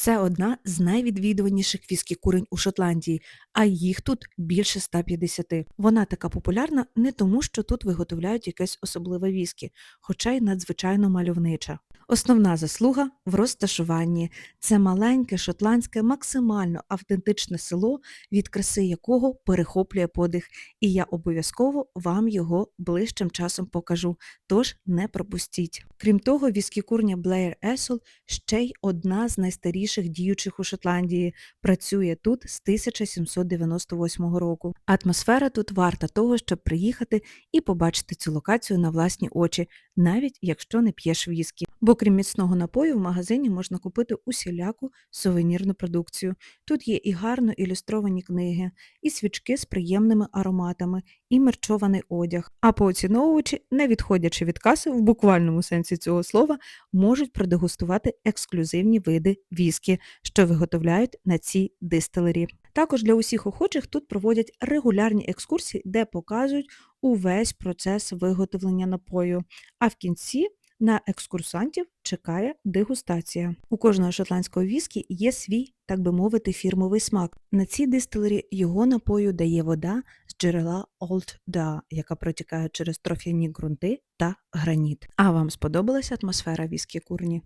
Це одна з найвідвідуваніших віскі курень у Шотландії, а їх тут більше 150. Вона така популярна не тому, що тут виготовляють якесь особливе віскі, хоча й надзвичайно мальовнича. Основна заслуга в розташуванні. Це маленьке шотландське, максимально автентичне село, від краси якого перехоплює подих, і я обов'язково вам його ближчим часом покажу, тож не пропустіть. Крім того, віскікурня Blair Есол ще й одна з найстаріших діючих у Шотландії, працює тут з 1798 року. Атмосфера тут варта того, щоб приїхати і побачити цю локацію на власні очі, навіть якщо не п'єш віскі. Бо крім міцного напою, в магазині можна купити усіляку сувенірну продукцію. Тут є і гарно ілюстровані книги, і свічки з приємними ароматами, і мерчований одяг. А поціновувачі, не відходячи від каси в буквальному сенсі цього слова, можуть продегустувати ексклюзивні види віскі, що виготовляють на цій дистилері. Також для усіх охочих тут проводять регулярні екскурсії, де показують увесь процес виготовлення напою. А в кінці на екскурсантів чекає дегустація. У кожного шотландського віскі є свій, так би мовити, фірмовий смак. На цій дистилері його напою дає вода з джерела Old Da, яка протікає через трофяні ґрунти та граніт. А вам сподобалася атмосфера віскі курні?